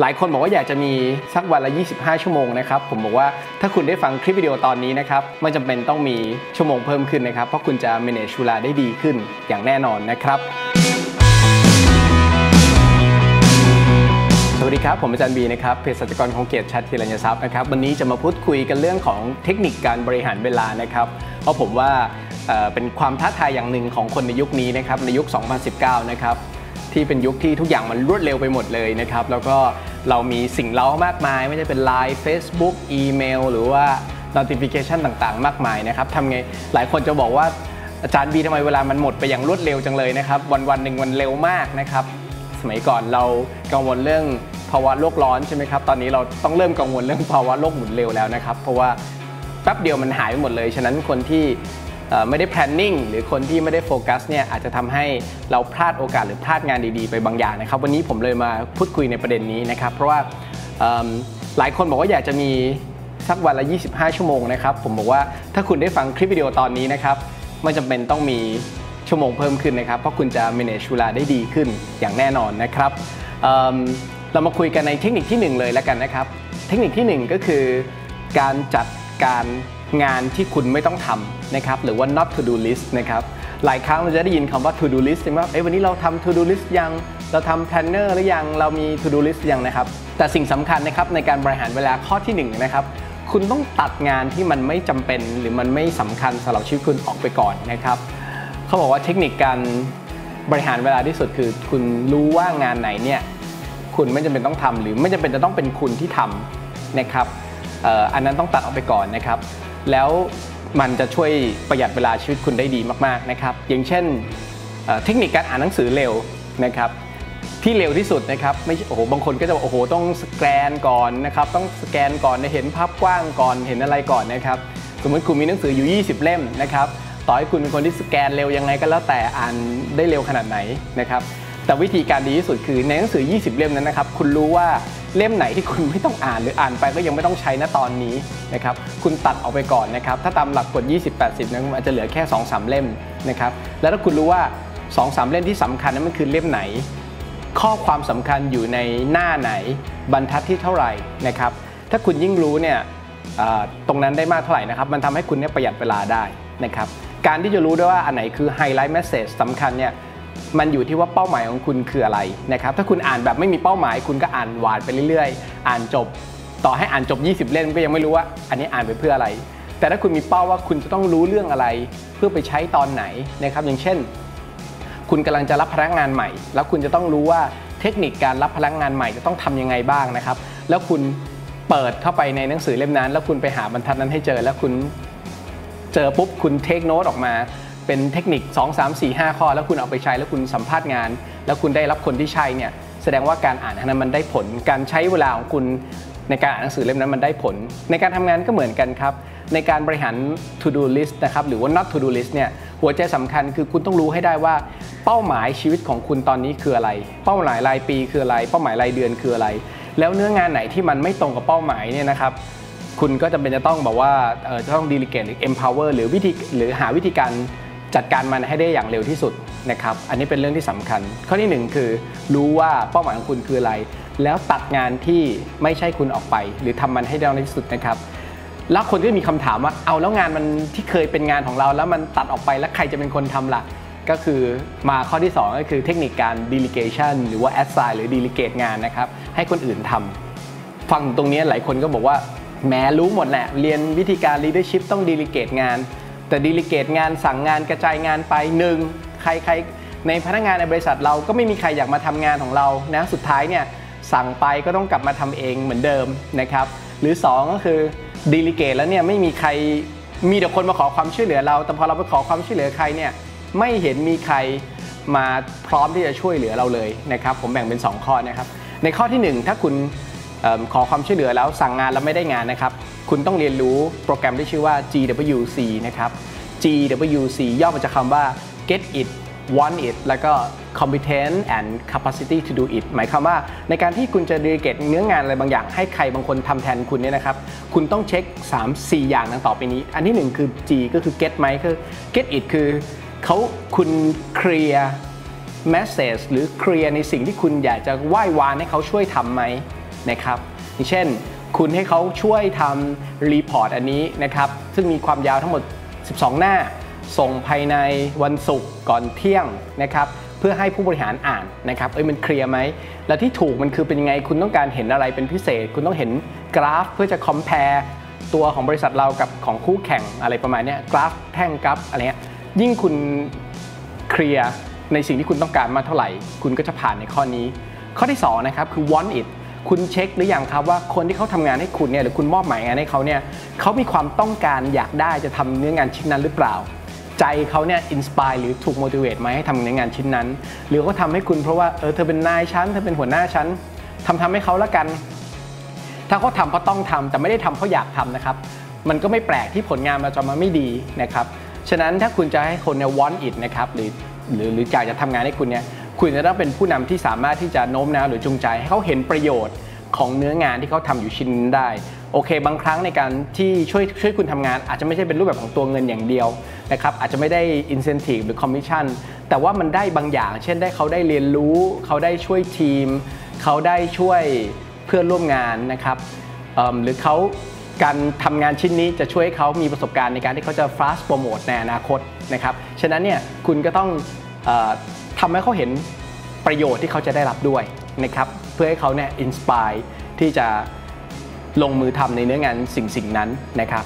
หลายคนบอกว่าอยากจะมีสักวันละ 25 ชั่วโมงนะครับ ผมบอกว่าถ้าคุณได้ฟังคลิปวิดีโอตอนนี้นะครับไม่จำเป็นต้องมีชั่วโมงเพิ่มขึ้นนะครับ เพราะคุณจะ manage เวลาได้ดีขึ้นอย่างแน่นอนนะครับ สวัสดีครับ ผมอาจารย์บีนะครับเภสัชกรของเกียรติชัดธีรัญทรัพย์นะครับ วันนี้จะมาพูดคุยกันเรื่องของเทคนิคการบริหารเวลานะครับ เพราะผมว่าเป็นความท้าทายอย่างหนึ่งของคนในยุคนี้นะครับในยุค 2019 นะครับ ที่เป็นยุคที่ทุกอย่างมันรวดเร็วไปหมดเลยนะครับ แล้วก็เรามีสิ่งเล้ามากมาย ไม่ใช่เป็น Line Facebook อีเมลหรือว่า notification ต่างๆ มากมายนะครับทำไงหลายคนจะบอกว่าอาจารย์บีทำไมเวลามันหมดไปอย่างรวดเร็วจังเลยนะครับ วันวันๆหนึ่งมันเร็วมากนะครับ สมัยก่อนเรากังวลเรื่องภาวะโลกร้อนใช่ไหมครับ ตอนนี้เราต้องเริ่มกังวลเรื่องภาวะโลกหมุนเร็วแล้วนะครับ เพราะว่าแป๊บเดียวมันหายไปหมดเลย ฉะนั้นคนที่ ไม่ได้ planning หรือคนที่ไม่ได้โฟกัสเนี่ยอาจจะทำให้เราพลาดโอกาสหรือพลาดงานดีๆ ไปบางอย่างนะครับ วันนี้ผมเลยมาพูดคุยในประเด็นนี้นะครับ เพราะว่าหลายคนบอกว่าอยากจะมีสักวันละ 25 ชั่วโมงนะครับ ผมบอกว่าถ้าคุณได้ฟังคลิปวิดีโอตอนนี้นะครับไม่จำเป็นต้องมีชั่วโมงเพิ่มขึ้นนะครับ เพราะคุณจะ manage เวลาได้ดีขึ้นอย่างแน่นอนนะครับเเรามาคุยกันในเทคนิคที่ 1 เลยแล้วกันนะครับ เทคนิคที่ 1 ก็คือการจัดการ งานที่คุณไม่ต้องทำนะครับหรือว่า not to do list นะครับหลายครั้งเราจะได้ยินคำว่า to do list ใช่ไหมว่าเอ้ยวันนี้เราทำ to do list ยังเราทำ planner หรือยังเรามี to do list ยังนะครับแต่สิ่งสำคัญนะครับในการบริหารเวลาข้อที่หนึ่งนะครับคุณต้องตัดงานที่มันไม่จำเป็น หรือมันไม่สำคัญสำหรับชีวิตคุณออกไปก่อนนะครับเขาบอกว่าเทคนิคการบริหารเวลาที่สุดคือ คุณรู้ว่างานไหนเนี่ยคุณไม่จำเป็นต้องทำหรือไม่จำเป็นจะต้องเป็นคุณที่ทำนะครับอันนั้นต้องตัดออกไปก่อนนะครับ แล้วมันจะช่วยประหยัดเวลาชีวิตคุณได้ดีมากๆนะครับ อย่างเช่นเทคนิคการอ่านหนังสือเร็วนะครับที่เร็วที่สุดนะครับไม่โอ้โหบางคนก็จะบอกโอ้โหต้องสแกนก่อนนะครับต้องสแกนก่อนเห็นภาพกว้างก่อนเห็นอะไรก่อนนะครับสมมติคุณมีหนังสืออยู่ 20 เล่มนะครับต่อให้คุณเป็นคนที่สแกนเร็วยังไงก็แล้วแต่อ่านได้เร็วขนาดไหนนะครับแต่วิธีการดีที่สุดคือในหนังสือ 20 เล่มนั้นนะครับคุณรู้ว่า เล่มไหนที่คุณไม่ต้องอ่านหรืออ่านไปก็ยังไม่ต้องใช้ณตอนนี้นะครับคุณตัดออกไปก่อนนะครับถ้าตามหลักกฎ 20-80นะมันอาจจะเหลือแค่ 2-3 เล่มนะครับแล้วถ้าคุณรู้ว่า 2-3 เล่มที่สำคัญนั้นมันคือเล่มไหน ข้อความสำคัญอยู่ในหน้าไหนบรรทัดที่เท่าไหร่นะครับถ้าคุณยิ่งรู้เนี่ยตรงนั้นได้มากเท่าไหร่นะครับมันทำให้คุณเนี่ยประหยัดเวลาได้นะครับการที่จะรู้ด้วยว่าอันไหนคือไฮไลท์เมสเซจสำคัญเนี่ย มันอยู่ที่ว่าเป้าหมายของคุณคืออะไรนะครับถ้าคุณอ่านแบบไม่มีเป้าหมาย คุณก็อ่านหวานไปเรื่อยๆ อ่านจบ ต่อให้อ่านจบ 20 เล่มก็ยังไม่รู้ว่า อันนี้อ่านไปเพื่ออะไร แต่ถ้าคุณมีเป้าว่าคุณจะต้องรู้เรื่องอะไร เพื่อไปใช้ตอนไหนนะครับอย่างเช่น คุณกำลังจะรับพนักงานใหม่ แล้วคุณจะต้องรู้ว่าเทคนิคการรับพนักงานใหม่จะต้องทำยังไงบ้างนะครับ แล้วคุณเปิดเข้าไปในหนังสือเล่มนั้น แล้วคุณไปหาบรรทัดนั้นให้เจอแล้วคุณเจอปุ๊บคุณเทคโนตออกมา เป็นเทคนิค 2 3 4 5 ข้อ แล้วคุณเอาไปใช้แล้วคุณสัมภาษณ์งาน แล้วคุณได้รับคนที่ใช่เนี่ยแสดงว่าการอ่านนั้นมันได้ผล การใช้เวลาของคุณในการอ่านหนังสือเล่มนั้นมันได้ผล ในการทำงานก็เหมือนกันครับ ในการบริหาร to do list นะครับหรือว่า not to do list เนี่ยหัวใจสำคัญคือคุณต้องรู้ให้ได้ว่าเป้าหมายชีวิตของคุณตอนนี้คืออะไร เป้าหมายรายปีคืออะไร เป้าหมายรายเดือนคืออะไร แล้วเนื้องานไหนที่มันไม่ตรงกับเป้าหมายเนี่ยนะครับคุณก็จำเป็นจะต้องแบบว่าจะต้อง delegate หรือ empower หรือวิธีหรือหาวิธีการ จัดการมันให้ได้อย่างเร็วที่สุดนะครับอันนี้เป็นเรื่องที่สำคัญ ข้อที่หนึ่งคือ รู้ว่าเป้าหมายของคุณคืออะไร แล้วตัดงานที่ไม่ใช่คุณออกไป หรือทำมันให้ได้ในที่สุดนะครับแล้วคนก็มีคำถามว่าเอาแล้วงานมันที่เคยเป็นงานของเรา แล้วมันตัดออกไปแล้วใครจะเป็นคนทำล่ะก็คือมาข้อที่ 2 ก็คือเทคนิคการ delegation หรือว่า assign หรือ delegate งานนะครับให้คนอื่นทำฟังตรงนี้หลายคนก็บอกว่าแหมรู้หมดแหละเรียนวิธีการ leadership ต้อง delegate งาน แต่ delegate งานสั่งงานกระจายงานไปหนึ่งใครใครในพนักงานในบริษัทเราก็ไม่มีใครอยากมาทำงานของเรานะสุดท้ายเนี่ยสั่งไปก็ต้องกลับมาทำเองเหมือนเดิมนะครับหรือ 2 ก็คือ delegate แล้วเนี่ยไม่มีใครมีแต่คนมาขอความช่วยเหลือเรา แต่พอเราไปขอความช่วยเหลือใครเนี่ยไม่เห็นมีใครมาพร้อมที่จะช่วยเหลือเราเลยนะครับผมแบ่งเป็น 2 ข้อนะครับในข้อที่ 1 ถ้าคุณออขอความช่วยเหลือแล้วสั่งงานแล้วไม่ได้งานนะครับ คุณต้องเรียนรู้โปรแกรมที่ชื่อว่า GWC นะครับ GWC ย่อมาจากคำว่า get it want it แล้วก็ competence and capacity to do it หมายความว่าในการที่คุณจะ delegate เนื้องานอะไรบางอย่าง ให้ใครบางคนทำแทนคุณเนี่ยนะครับ คุณต้องเช็ค 3 4 อย่างดังต่อไปนี้ อันที่ 1 คือ G ก็คือ get ไหมคือ get it คือเขาคุณเคลียร์ message หรือเคลียร์ในสิ่งที่คุณอยากจะไหว้วานให้เขาช่วยทำไหมนะครับเช่น คุณให้เขาช่วยทำรีพอร์ตอันนี้นะครับซึ่งมีความยาวทั้งหมด 12 หน้า ส่งภายในวันศุกร์ก่อนเที่ยงนะครับเพื่อให้ผู้บริหารอ่านนะครับเอ้ยมันเคลียร์ไหม และที่ถูกมันคือเป็นยังไง คุณต้องการเห็นอะไรเป็นพิเศษ คุณต้องเห็นกราฟเพื่อจะ compare ตัวของบริษัทเรากับของคู่แข่งอะไรประมาณนี้กราฟแท่งกราฟอะไรเงี้ยยิ่งคุณเคลียร์ในสิ่งที่คุณต้องการมาเท่าไหร่ คุณก็จะผ่านในข้อนี้ ข้อที่2นะครับคือ want it คุณเช็คหรืออยังครับว่าคนที่เขาทำงานให้คุณเนี่ยหรือคุณมอบหมายงานให้เขาเนี่ยเขามีความต้องการอยากได้จะทำเนื้องานชิ้นนั้นหรือเปล่า ใจเขาเนี่ยอินสปายหรือถูก motivate ไหมให้ทำในงานชิ้นนั้น หรือเขาทำให้คุณเพราะว่าเออเธอเป็นนายชั้นเธอเป็นหัวหน้าชั้นทำทำให้เขาละกัน ถ้าเขาทำเพราะต้องทำแต่ไม่ได้ทำเพราะอยากทำนะครับมันก็ไม่แปลกที่ผลงานมันจะมาไม่ดีนะครับฉะนั้นถ้าคุณจะให้คนเนี่ย want it นะครับหรือหรือหรืออยากจะทำงานให้คุณเนี่ย คุณจะต้องเป็นผู้นำที่สามารถที่จะโน้มน้าวหรือจูงใจให้เขาเห็นประโยชน์ของเนื้องานที่เขาทำอยู่ชิ้นนั้นได้โอเค บางครั้งในการที่ช่วยช่วยคุณทำงาน อาจจะไม่ใช่เป็นรูปแบบของตัวเงินอย่างเดียวนะครับอาจจะไม่ได้ incentive หรือ commission แต่ว่ามันได้บางอย่าง เช่นได้เขาได้เรียนรู้ เขาได้ช่วยทีม เขาได้ช่วยเพื่อนร่วมงานนะครับหรือเขาการทำงานชิ้นนี้จะช่วยให้เขามีประสบการณ์ในการที่เขาจะ fast promote ในอนาคตนะครับฉะนั้นเนี่ยคุณก็ต้องอ ทำให้เขาเห็นประโยชน์ที่เขาจะได้รับด้วยนะครับเพื่อให้เขาเนี่ย inspire ที่จะลงมือทำในเนื้องานสิ่งสิ่งนั้นนะครับ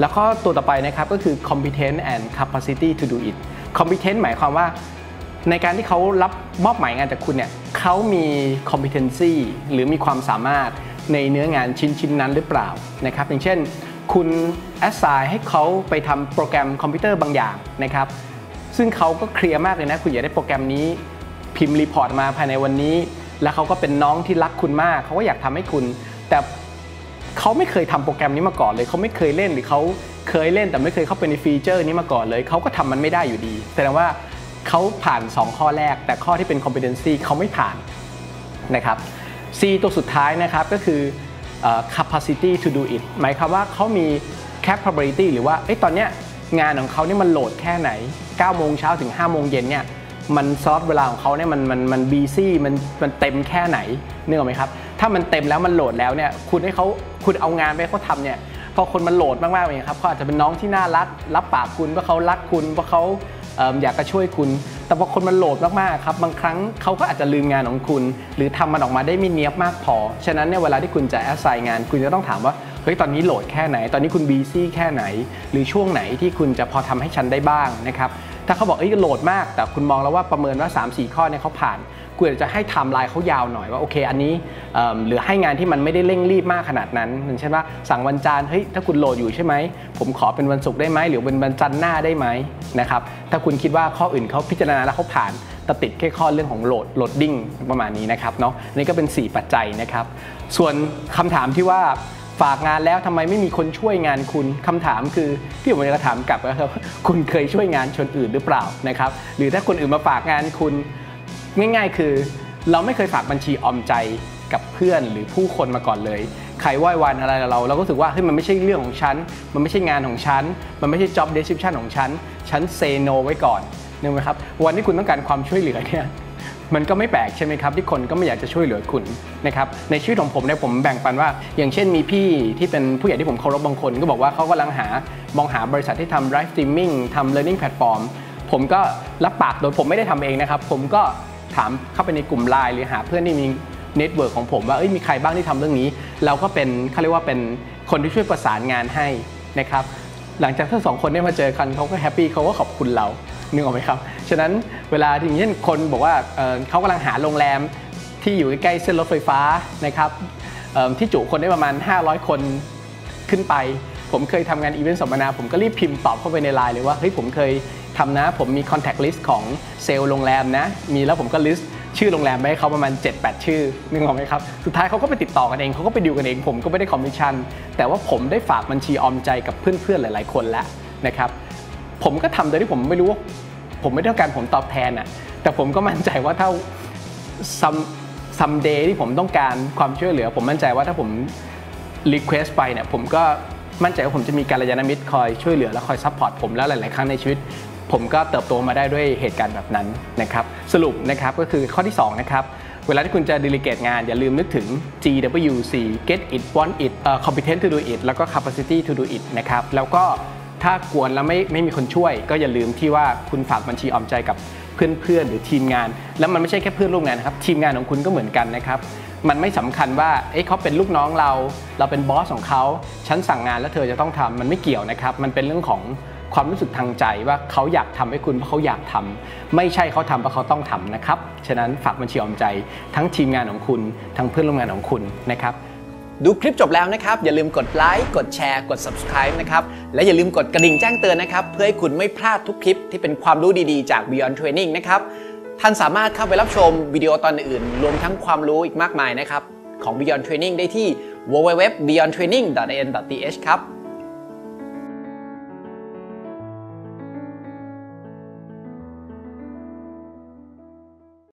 แล้วก็ตัวต่อไปนะครับก็คือ competence and capacity to do it competence หมายความว่า ในการที่เขารับมอบหมายงานจากคุณเนี่ยเขามี competency หรือมีความสามารถในเนื้องานชิ้นชิ้นนั้นหรือเปล่านะครับอย่างเช่น คุณ assign ให้เขาไปทำโปรแกรมคอมพิวเตอร์บางอย่างนะครับ ซึ่งเขาก็เคลียร์มากเลยนะ คุณอยากได้โปรแกรมนี้ พิมพ์รีพอร์ตมาภายในวันนี้ แล้วเขาก็เป็นน้องที่รักคุณมาก เขาก็อยากทำให้คุณ แต่เขาไม่เคยทำโปรแกรมนี้มาก่อนเลย เขาไม่เคยเล่นหรือเขาเคยเล่นแต่ไม่เคยเข้าไปในฟีเจอร์นี้มาก่อนเลย เขาก็ทำมันไม่ได้อยู่ดี แสดงว่าเขาผ่าน 2 ข้อแรก แต่ข้อที่เป็น competency เขาไม่ผ่านนะครับ C ตัวสุดท้ายนะครับก็คือ capacity to do it หมายความว่าเขามี capability หรือว่าอ้ตอนเนี้ย งานของเขาเนี่ยมันโหลดแค่ไหน9โมงเช้าถึง5โมงเย็นเนี่ยมันซอฟเวลาของเขาเนี่ยมันมันมันบีซี่มันมันเต็มแค่ไหนนึกออกไหมครับ ถ้ามันเต็มแล้วมันโหลดแล้วเนี่ยคุณให้เขาคุณเอางานไปเขาทำเนี่ยพอคนมันโหลดมากๆเลยครับเขาอาจจะเป็นน้องที่น่ารัก รับปากคุณว่าเขารักคุณว่าเขาอยากจะช่วยคุณ แต่พอคนมันโหลดมากๆครับบางครั้งเขาก็อาจจะลืมงานของคุณ หรือทำมันออกมาได้ไม่เนียบมากพอ ฉะนั้นเนี่ยเวลาที่คุณจะแอสไซน์งาน คุณจะต้องถามว่า เฮ้ยตอนนี้โหลดแค่ไหน ตอนนี้คุณบีซี่แค่ไหน หรือช่วงไหนที่คุณจะพอทำให้ฉันได้บ้างนะครับถ้าเขาบอกเอ้ยโหลดมาก แต่คุณมองแล้วว่าประเมินว่า 3-4 ข้อเนี่ยเขาผ่านคุณอาจจะให้ไทม์ไลน์เขายาวหน่อยว่าโอเคอันนี้หรือให้งานที่มันไม่ได้เร่งรีบมากขนาดนั้นอย่างเช่นว่าสั่งวันจันทร์เฮ้ยถ้าคุณโหลดอยู่ใช่ไหมผมขอเป็นวันศุกร์ได้ไหมหรือเป็นวันจันทร์หน้าได้ไหมนะครับถ้าคุณคิดว่าข้ออื่นเขาพิจารณาแล้วเขาผ่านแต่ติดแค่ข้อเรื่องของโหลดโหลดดิ้งประมาณนี้นะครับเนาะนี่ก็เป็น 4 ปัจจัยนะครับ ส่วนคำถามที่ว่า ฝากงานแล้วทำไมไม่มีคนช่วยงานคุณคำถามคือที่ผมจะถามกลับก็คือว่าคุณเคยช่วยงานชนอื่นหรือเปล่านะครับ หรือถ้าคนอื่นมาฝากงานคุณ ง่าย ๆ คือ เราไม่เคยฝากบัญชีออมใจกับเพื่อนหรือผู้คนมาก่อนเลย ใครไหว้วันอะไรเรา เราก็รู้สึกว่าเฮ้ยมันไม่ใช่เรื่องของฉัน มันไม่ใช่งานของฉัน มันไม่ใช่ job description ของฉัน ฉัน say no ไว้ก่อนนึกไหมครับ วันที่คุณต้องการความช่วยเหลือเนี่ย มันก็ไม่แปลกใช่ไหมครับที่คนก็ไม่อยากจะช่วยเหลือคุณนะครับในชีวิตของผมเนี่ยผมแบ่งปันว่า อย่างเช่นมีพี่ที่เป็นผู้ใหญ่ที่ผมเคารพบางคน ก็บอกว่าเขากำลังหามองหาบริษัทที่ทำ live streaming ทำ learning platform ผมก็รับปากโดยผมไม่ได้ทำเองนะครับ ผมก็ถามเข้าไปในกลุ่มไลน์หรือหาเพื่อนที่มีเน็ตเวิร์กของผมว่าเอ้ยมีใครบ้างที่ทำเรื่องนี้ เราก็เป็นเขาเรียกว่าเป็นคนที่ช่วยประสานงานให้นะครับหลังจากทั้งสองคนได้มาเจอกันเขาก็แฮปปี้เขาก็ขอบคุณเรานึกออกไหมครับ ฉะนั้นเวลาที่อย่างเช่นคนบอกว่าเเขากำลังหาโรงแรมที่อยู่ใกล้เส้นรถไฟฟ้านะครับที่จุคนได้ประมาณ 500 คนขึ้นไป ผมเคยทำงานอีเวนต์สัมมนา ผมก็รีบพิมพ์ตอบเข้าไปในไลน์เลยว่าเฮ้ยผมเคยทำนะ ผมมี contact list ของเซลล์โรงแรมนะ มีแล้วผมก็ list ชื่อโรงแรมไปให้เขาประมาณ 7-8 ชื่อนึกออกไหมครับ สุดท้ายเขาก็ไปติดต่อกันเองเขาก็ไปดิวกันเองผมก็ไม่ได้คอมมิชชั่นแต่ว่าผมได้ฝากบัญชีออมใจกับเพื่อนๆหลาย ๆ คนแล้วนะครับผมก็ทำโดยที่ผมไม่รู้ว่า ผมไม่ต้องการผลตอบแทนอะแต่ผมก็มั่นใจว่าถ้า some someday ที่ผมต้องการความช่วยเหลือ ผมมั่นใจว่าถ้าผม request ไปเนี่ยผมก็มั่นใจว่าผมจะมีการยานมิตรคอยช่วยเหลือและคอยซัพพอร์ตผมแล้วหลาย ๆ ครั้งในชีวิต ผมก็เติบโตมาได้ด้วยเหตุการณ์แบบนั้นนะครับสรุปนะครับก็คือข้อที่2นะครับเวลาที่คุณจะ delegate งาน อย่าลืมนึกถึง GWC get it want it uh, competent to do it แล้วก็ capacity to do it นะครับแล้วก็ ถ้ากวนแล้วไม่ไม่มีคนช่วย ก็อย่าลืมที่ว่าคุณฝากบัญชีออมใจกับเพื่อนๆ หรือทีมงาน แล้วมันไม่ใช่แค่เพื่อนร่วมงานนะครับทีมงานของคุณก็เหมือนกันนะครับมันไม่สำคัญว่าเอ้เขาเป็นลูกน้องเรา เราเป็นบอสของเขาฉันสั่งงานแล้วเธอจะต้องทำมันไม่เกี่ยวนะครับ มันเป็นเรื่องของความรู้สึกทางใจว่าเขาอยากทำให้คุณเพราะเขาอยากทำไม่ใช่เขาทำเพราะเขาต้องทำนะครับ ฉะนั้นฝากบัญชีออมใจ ทั้งทีมงานของคุณ ทั้งเพื่อนร่วมงานของคุณนะครับ ดูคลิปจบแล้วนะครับ อย่าลืมกดไลค์กดแชร์กด subscribe นะครับและอย่าลืมกดกระดิ่งแจ้งเตือนนะครับ เพื่อให้คุณไม่พลาดทุกคลิปที่เป็นความรู้ดีๆจาก Beyond Training นะครับท่านสามารถเข้าไปรับชมวิดีโอตอนอื่น รวมทั้งความรู้อีกมากมายนะครับของ Beyond Training ได้ที่ www.beyondtraining.in.th ครับ